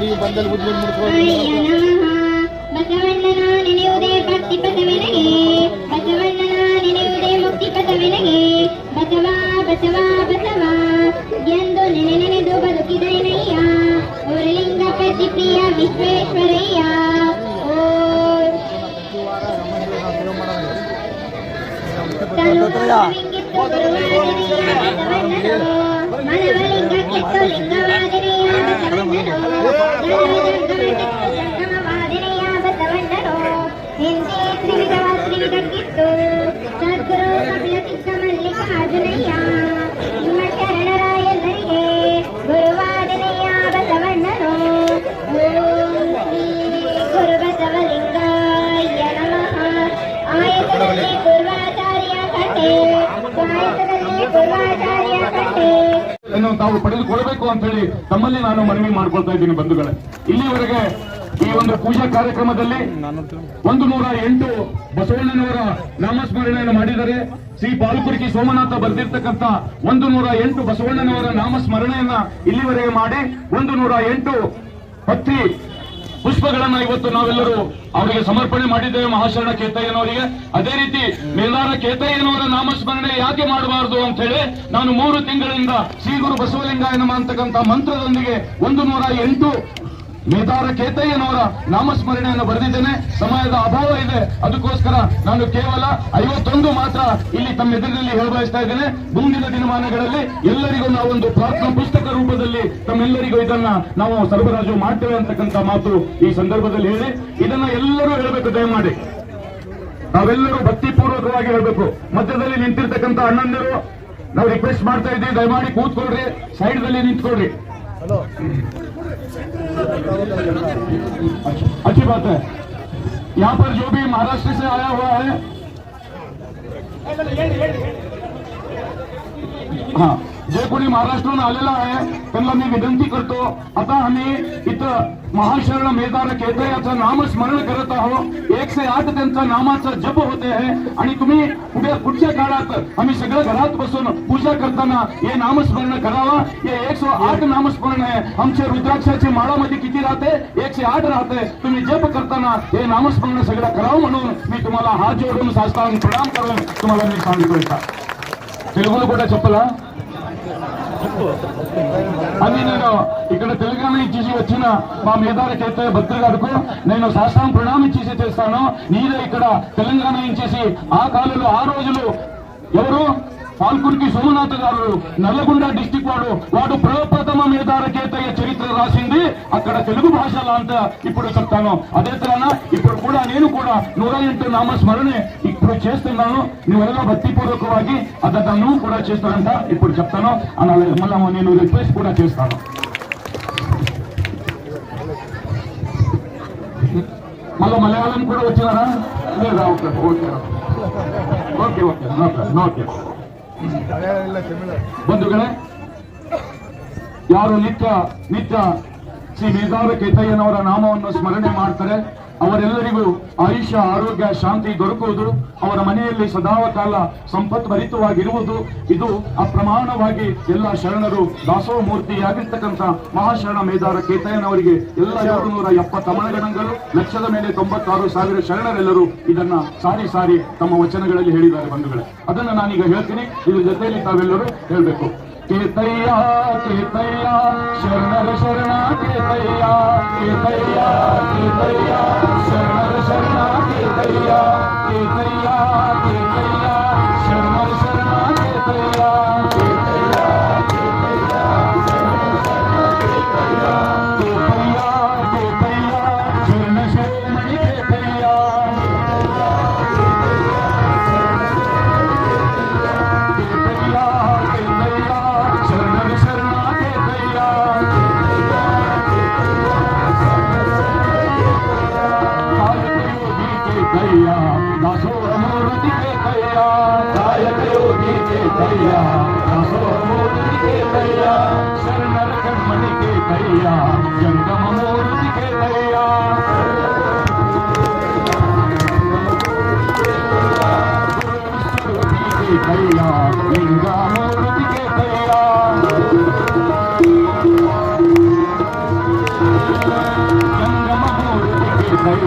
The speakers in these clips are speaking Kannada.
మరియు బందలు బుద్ధి విశ్వేశ్వరయ్యా మనవలింగ చిత్తలింగ ತಾವು ಪಡೆದುಕೊಳ್ಬೇಕು ಅಂತ ಹೇಳಿ ತಮ್ಮಲ್ಲಿ ನಾನು ಮನವಿ ಮಾಡ್ಕೊಳ್ತಾ ಇದ್ದೀನಿ ಬಂಧುಗಳೇ. ಇಲ್ಲಿವರೆಗೆ ಈ ಒಂದು ಪೂಜಾ ಕಾರ್ಯಕ್ರಮದಲ್ಲಿ ಒಂದು ನೂರ ಎಂಟು ಬಸವಣ್ಣನವರ ನಾಮಸ್ಮರಣೆಯನ್ನು ಮಾಡಿದರೆ ಶ್ರೀ ಪಾಲ್ಕುರ್ಕಿ ಸೋಮನಾಥ ಬರೆದಿರ್ತಕ್ಕಂಥ ಒಂದು ನೂರ ಎಂಟು ಬಸವಣ್ಣನವರ ನಾಮಸ್ಮರಣೆಯನ್ನ ಇಲ್ಲಿವರೆಗೆ ಮಾಡಿ ಒಂದು ನೂರ ಎಂಟು ಪತ್ರಿ ಪುಷ್ಪಗಳನ್ನ ಇವತ್ತು ನಾವೆಲ್ಲರೂ ಅವರಿಗೆ ಸಮರ್ಪಣೆ ಮಾಡಿದ್ದೇವೆ, ಮಹಾಶರಣ ಕೇತಯ್ಯನವರಿಗೆ. ಅದೇ ರೀತಿ ಮೇಲಾರ ಕೇತಯ್ಯನವರ ನಾಮಸ್ಮರಣೆ ಯಾಕೆ ಮಾಡಬಾರದು ಅಂತ ಹೇಳಿ ನಾನು ಮೂರು ತಿಂಗಳಿಂದ ಶ್ರೀ ಗುರು ಬಸವಲಿಂಗಾಯನ ಅಂತಕ್ಕಂಥ ಮಂತ್ರದೊಂದಿಗೆ ಒಂದು ನೂರ ಎಂಟು ಮೇದಾರ ಕೇತಯ್ಯನವರ ನಾಮಸ್ಮರಣೆಯನ್ನು ಬರೆದಿದ್ದೇನೆ. ಸಮಯದ ಅಭಾವ ಇದೆ. ಅದಕ್ಕೋಸ್ಕರ ನಾನು ಕೇವಲ ಐವತ್ತೊಂದು ಮಾತ್ರ ಇಲ್ಲಿ ತಮ್ಮ ಎದುರಿನಲ್ಲಿ ಹೇಳಬಯಸ್ತಾ ಇದ್ದೇನೆ. ಮುಂದಿನ ದಿನಮಾನಗಳಲ್ಲಿ ಎಲ್ಲರಿಗೂ ಒಂದು ಪ್ರಾರ್ಥನಾ ಪುಸ್ತಕ ರೂಪದಲ್ಲಿ ತಮ್ಮೆಲ್ಲರಿಗೂ ಇದನ್ನ ನಾವು ಸರಬರಾಜು ಮಾಡ್ತೇವೆ ಅಂತಕ್ಕಂಥ ಮಾತು ಈ ಸಂದರ್ಭದಲ್ಲಿ ಹೇಳಿ. ಇದನ್ನ ಎಲ್ಲರೂ ಹೇಳಬೇಕು, ದಯಮಾಡಿ. ನಾವೆಲ್ಲರೂ ಭಕ್ತಿಪೂರ್ವಕವಾಗಿ ಹೇಳಬೇಕು. ಮಧ್ಯದಲ್ಲಿ ನಿಂತಿರ್ತಕ್ಕಂಥ ಅಣ್ಣಂದಿರು, ನಾವು ರಿಕ್ವೆಸ್ಟ್ ಮಾಡ್ತಾ ಇದ್ದೀವಿ. ದಯಮಾಡಿ ಕೂತ್ಕೊಳ್ರಿ. ಸೈಡ್ ದಲ್ಲಿ ನಿಂತ್ಕೊಳ್ರಿ. अच्छी बात है। यहाँ पर जो भी महाराष्ट्र से आया हुआ है। हा। जे कोणी महाराष्ट्रानं आलेला आहे त्यांना मी विनंती करतो आता आम्ही इथं महाशरण मेदार केंद्र नामस्मरण करत आहो एकशे आठ त्यांचा नामाचा जप होते आहे आणि तुम्ही पुढे पुढच्या काळात आम्ही सगळं घरात बसून पूजा करताना हे नामस्मरण करावा. हे एकशे आठ नामस्मरण आहे. आमच्या रुद्राक्षाची माळामध्ये किती राहते? एकशे आठ राहते. तुम्ही जप करताना हे नामस्मरण सगळं करावं म्हणून मी तुम्हाला हात जोडून साष्टांग प्रणाम करून तुम्हाला मी सांगितलं तिलगुल कोटा चप्पल అన్ని నేను ఇక్కడ తెలంగాణ ఇచ్చేసి వచ్చిన మా మేధారకైతే భక్తుల గారికి నేను శాస్త్రం ప్రణామం చేసి చేస్తాను. నీదే ఇక్కడ తెలంగాణ ఇచ్చేసి ఆ కాలంలో ఆ రోజులు ఎవరు? పాల్కుడికి సోమనాథ్ గారు నల్లగొండ డిస్టిక్ వాడు. వాడు ప్రప్రథమ మేధారకేతయ్య చరిత్ర రాసింది. అక్కడ తెలుగు భాషలో అంతా ఇప్పుడు చెప్తాను. అదే తన ఇప్పుడు కూడా నేను కూడా నూర ఎంటు నామస్మరణೆ ఇప్పుడు చేస్తున్నాను. నువ్వెಲ್ಲ భక్తిపూర్వకವಾಗಿ ಅದನ್ನ అతను కూడా చేస్తానంట. ఇప్పుడు చెప్తాను. అని మళ్ళీ నేను రిక్వెస్ట్ కూడా చేస్తాను. మళ్ళా మలయాళం కూడా వచ్చినారా? లేదా? Okay. Okay okay. Okay okay. ಬಂಧುಗಳೇ ಯಾರು ನಿತ್ಯ ನಿತ್ಯ ಶ್ರೀ ಮೇಧಾವ ಕೇತಯ್ಯನವರ ನಾಮವನ್ನು ಸ್ಮರಣೆ ಮಾಡ್ತಾರೆ? ಅವರೆಲ್ಲರಿಗೂ ಆಯುಷ್ಯ ಆರೋಗ್ಯ ಶಾಂತಿ ದೊರಕುವುದು ಅವರ ಮನೆಯಲ್ಲಿ ಸದಾವಕಾಲ ಸಂಪತ್ ಭರಿತವಾಗಿರುವುದು ಇದು ಅಪ್ರಮಾಣವಾಗಿ ಎಲ್ಲ ಶರಣರು ದಾಸೋ ಮೂರ್ತಿಯಾಗಿರ್ತಕ್ಕಂಥ ಮಹಾಶರಣ ಮೇಧಾರ ಕೇತಯ್ಯನವರಿಗೆ ಎಲ್ಲ ಎರಡು ನೂರ ಎಪ್ಪತ್ತ ಲಕ್ಷದ ಮೇಲೆ ತೊಂಬತ್ತಾರು ಸಾವಿರ ಶರಣರೆಲ್ಲರೂ ಇದನ್ನ ಸಾರಿ ಸಾರಿ ತಮ್ಮ ವಚನಗಳಲ್ಲಿ ಹೇಳಿದ್ದಾರೆ ಬಂಧುಗಳೇ. ಅದನ್ನ ನಾನೀಗ ಹೇಳ್ತೀನಿ. ಇದ್ರ ಜೊತೆಯಲ್ಲಿ ತಾವೆಲ್ಲರೂ ಹೇಳ್ಬೇಕು. ಕೇತಯ್ಯ ಕೇತಯ್ಯ ಶರಣರ ಶರಣ ಕೇತಯ್ಯ ಕೇತಯ್ಯ ಕೇತಯ್ಯ ಶರಣರ ಶರಣ ಕೇತಯ್ಯ ಕೇತಯ್ಯ ಕೇತಯ್ಯ ಶರಣರ ಶರಣ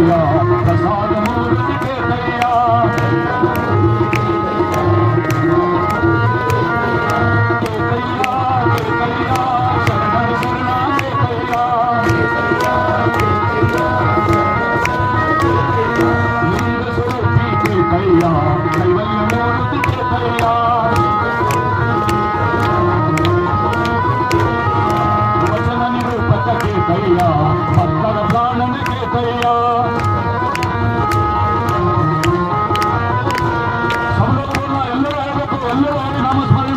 Yeah, that's all. নাম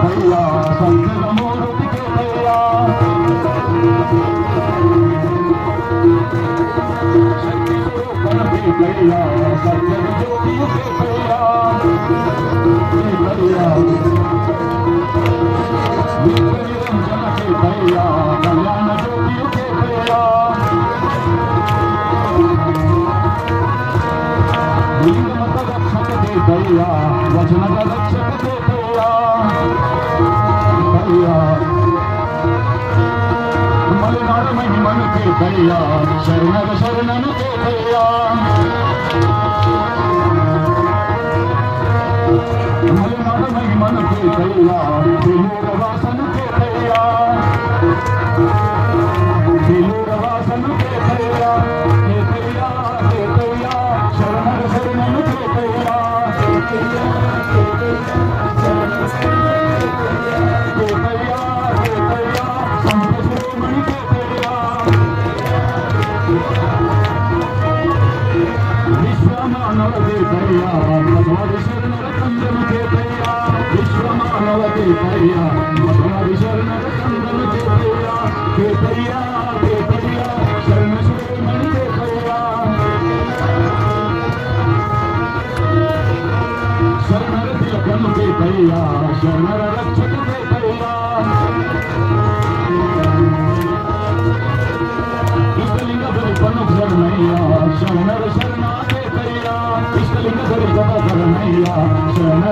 भैया शंकर मूर्ति के भैया भैया शंकर ज्योति के भैया कल्याण ज्योति के भैया भैया वचन रक्षक के ભૈયા શરણર શરણન તે ભૈયા મન મન મન વાસન તે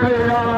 Iya,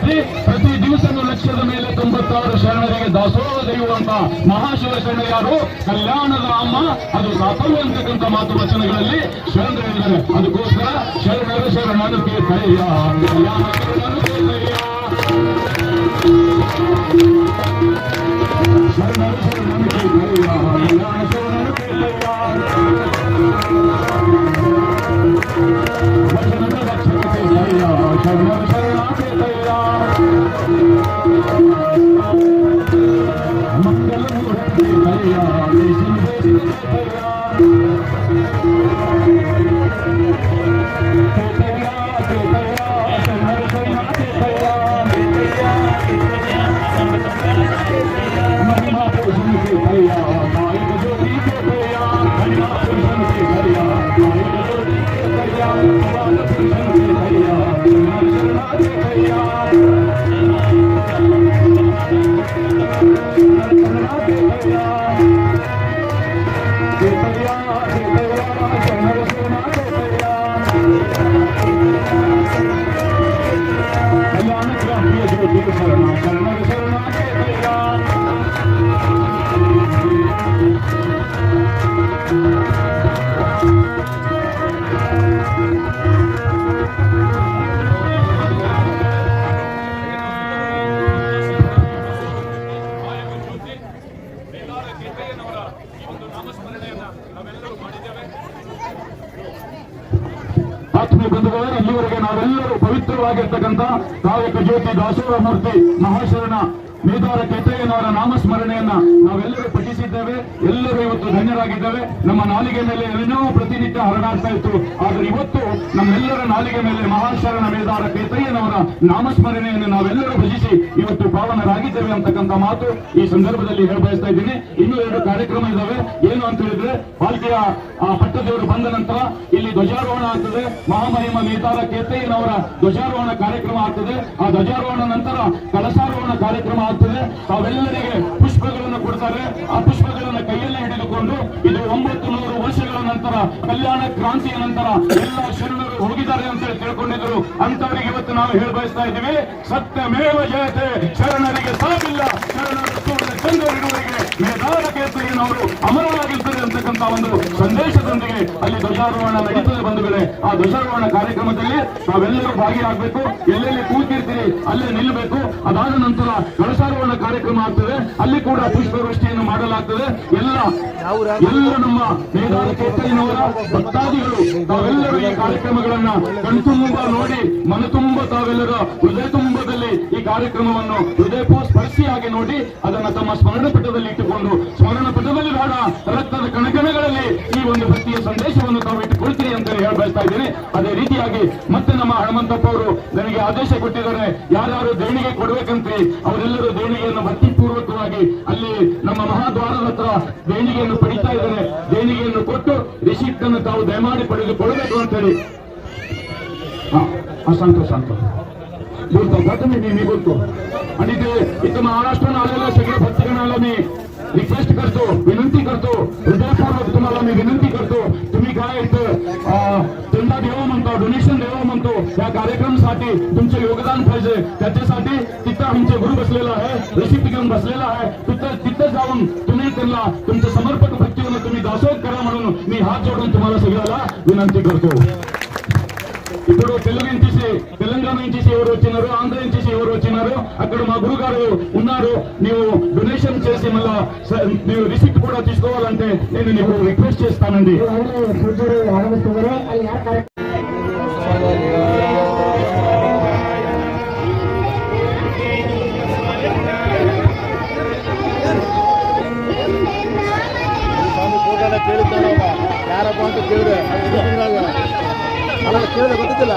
ಪ್ರತಿ ದಿವಸನೂ ಲಕ್ಷದ ಮೇಲೆ ತೊಂಬತ್ತಾರು ಶರಣರಿಗೆ ದಾಸೋಹ ದೈವಂತ ಮಹಾಶಿವ ಶರಣ ಯಾರು? ಕಲ್ಯಾಣದ ಅಮ್ಮ. ಅದು ಸಾಫಲ್ಯ ಅಂತಕ್ಕಂಥ ಮಾತು ವಚನಗಳಲ್ಲಿ. ಶರಣರು ಹೇಳಿದ್ದಾರೆ. ಅದಕ್ಕೋಸ್ಕರ ಶರಣರು ಶರಣನು ಕೇಳ್ತಯ್ಯ ಕಲ್ಯಾಣ శ్రీ నరసింహమూర్తి ಇವತ್ತು ನಮ್ಮ ನಾಲಿಗೆ ಮೇಲೆ ಏನೋ ಪ್ರತಿನಿತ್ಯ ಹರಡಾಡ್ತಾ ಇತ್ತು. ಆದರೆ ಇವತ್ತು ನಮ್ಮೆಲ್ಲರ ನಾಲಿಗೆ ಮೇಲೆ ಮಹಾಶರಣ ಮೇದಾರ ಕೇತಯ್ಯನವರ ನಾಮಸ್ಮರಣೆಯನ್ನು ನಾವೆಲ್ಲರೂ ಭಜಿಸಿ ಇವತ್ತು ಪಾವನರಾಗಿದ್ದೇವೆ ಅಂತಕ್ಕಂಥ ಮಾತು ಈ ಸಂದರ್ಭದಲ್ಲಿ ಹೇಳಬಯಸ್ತಾ ಇದ್ದೀನಿ. ಇನ್ನೂ ಎರಡು ಕಾರ್ಯಕ್ರಮ ಇದಾವೆ. ಏನು ಅಂತ ಹೇಳಿದ್ರೆ ಪಾಲ್ಕೆಯ ಪಟ್ಟದೇವರು ಬಂದ ನಂತರ ಇಲ್ಲಿ ಧ್ವಜಾರೋಹಣ ಆಗ್ತದೆ. ಮಹಾಮಹಿಮ ಮೇದಾರ ಕೇತಯ್ಯನವರ ಧ್ವಜಾರೋಹಣ ಕಾರ್ಯಕ್ರಮ ಆಗ್ತದೆ. ಆ ಧ್ವಜಾರೋಹಣ ನಂತರ ಕಳಸಾರೋಹಣ ಕಾರ್ಯಕ್ರಮ ಆಗ್ತದೆ. ತಾವೆಲ್ಲರಿಗೆ ಪುಷ್ಪಗಳನ್ನು ಕೊಡ್ತಾರೆ. ಆ ಪುಷ್ಪಗಳನ್ನು ಕೈಯಲ್ಲಿ ಹಿಡಿದುಕೊಂಡು ಇದು ಒಂಬತ್ತು ನೂರು ವರ್ಷಗಳ ನಂತರ, ಕಲ್ಯಾಣ ಕ್ರಾಂತಿಯ ನಂತರ ಎಲ್ಲ ಶರಣರು ಹೋಗಿದ್ದಾರೆ ಅಂತ ಹೇಳಿ ತಿಳ್ಕೊಂಡಿದ್ರು ಅಂತವರಿಗೆ ಇವತ್ತು ನಾವು ಹೇಳಿ ಬಯಸ್ತಾ ಇದ್ದೀವಿ, ಸತ್ಯಮೇವ ಜಯತೆ, ಶರಣರಿಗೆ ಸಾವಿಲ್ಲ ಶರಣರು ಕೇಸರಿನವರು ಅಮರವಾಗಿರ್ತಾರೆ ಅಂತಕ್ಕಂಥ ಒಂದು ಸಂದೇಶದೊಂದಿಗೆ ಅಲ್ಲಿ ಧ್ವಜಾರೋಹಣ ನಡೀತದೆ ಬಂಧುಗಳೇ ಆ ಧ್ವಜಾರೋಹಣ ಕಾರ್ಯಕ್ರಮದಲ್ಲಿ ನಾವೆಲ್ಲರೂ ಭಾಗಿಯಾಗಬೇಕು. ಎಲ್ಲೆಲ್ಲಿ ಕೂತಿರ್ತೀರಿ, ಅಲ್ಲೇ ನಿಲ್ಲಬೇಕು ಅದಾದ ನಂತರ ಧ್ವಜಾರೋಹಣ ಕಾರ್ಯಕ್ರಮ ಆಗ್ತದೆ. ಅಲ್ಲಿ ಕೂಡ ಪುಷ್ಪವೃಷ್ಟಿಯನ್ನು ಮಾಡಲಾಗ್ತದೆ. ಎಲ್ಲ ಎಲ್ಲ ನಮ್ಮ ಮೇದಾರ ಕೇಸರಿನವರ ಭಕ್ತಾದಿಗಳು ತಾವೆಲ್ಲರೂ ಈ ಕಾರ್ಯಕ್ರಮಗಳನ್ನ ಕಣ್ತುಂಬ ನೋಡಿ, ಮನತುಂಬ ತಾವೆಲ್ಲರ ಹೃದಯ ಈ ಕಾರ್ಯಕ್ರಮವನ್ನು ಹೃದಯಪೂರ್ ಸ್ಪರ್ಶಿಯಾಗಿ ನೋಡಿ ಅದನ್ನ ತಮ್ಮ ಸ್ಮರಣ ಪಟದಲ್ಲಿ ಇಟ್ಟುಕೊಂಡು ಸ್ಮರಣ ಪಟದಲ್ಲಿ ಬೇಡ, ರಕ್ತದ ಕಣಕಣಗಳಲ್ಲಿ ಈ ಒಂದು ಭಕ್ತಿಯ ಸಂದೇಶವನ್ನು ತಾವು ಇಟ್ಟುಕೊಳ್ತೀರಿ ಅಂತ ಹೇಳಿ ಬಯಸ್ತಾ ಇದ್ದೀನಿ. ಅದೇ ರೀತಿಯಾಗಿ ಮತ್ತೆ ನಮ್ಮ ಹನುಮಂತಪ್ಪ ಅವರು ನನಗೆ ಆದೇಶ ಕೊಟ್ಟಿದ್ದಾರೆ, ಯಾರ್ಯಾರು ದೇಣಿಗೆ ಕೊಡಬೇಕಂತೆ ಅವರೆಲ್ಲರೂ ದೇಣಿಗೆಯನ್ನು ಭಕ್ತಿಪೂರ್ವಕವಾಗಿ ಅಲ್ಲಿ ನಮ್ಮ ಮಹಾದ್ವಾರದ ಹತ್ರ ದೇಣಿಗೆಯನ್ನು ಪಡಿತಾ ಇದ್ದಾರೆ. ದೇಣಿಗೆಯನ್ನು ಕೊಟ್ಟು ರಿಸಿಪ್ಟ್ ಅನ್ನು ತಾವು ದಯಮಾಡಿ ಪಡೆದುಕೊಳ್ಳಬೇಕು ಅಂತ ಹೇಳಿ ಹಾ ಸಂತೋಷ ಸಂತೋಷ सांगतो बोलतो का तुम्ही मी मी बोलतो आणि ते इथं महाराष्ट्रानं आलेल्या सगळ्या भक्तगणाला मी रिक्वेस्ट करतो विनंती करतो हृदयपूर्वक तुम्हाला मी विनंती करतो तुम्ही काय इथं अं, चंदा देवा म्हणतो डोनेशन देवा म्हणतो या कार्यक्रमासाठी तुमचं योगदान पाहिजे त्याच्यासाठी तिथं आमचे गुरु बसलेला आहे रिसिप्ट घेऊन बसलेला आहे तिथं तिथं जाऊन तुम्ही त्यांना तुमचं समर्पक भक्तीनं तुम्ही दासोह करा म्हणून मी हात जोडून तुम्हाला सगळ्याला विनंती करतो ఇప్పుడు తెలుగు ఎంచేసి తెలంగాణ ఎంచేసి ఎవరు వచ్చినారు ఆంధ్ర ఎంచేసి ఎవరు వచ్చినారు అక్కడ మా గురుగారు ఉన్నారు నీవు డొనేషన్ చేసి మళ్ళా స- నీవు రిసిప్ట్ కూడా తీసుకోవాలంటే నేను నీకు రిక్వెస్ట్ చేస్తానండి ಪೂಜ್ಯರು ಆಗಮಿಸಿದರೆ ಅಲ್ಲಿ ಯಾರು ಕಾರ್ಯಕ್ರಮ ಸ್ವಾಮಿ ಫೋಟೋನ ಕೇಳಿದ್ದಾನೆ ಯಾರಪ್ಪ ಅಂತ ಕೇಳಿದೆ ಅಲ್ಲ ಕೇಳಿದೆ ಗೊತ್ತಿಲ್ಲ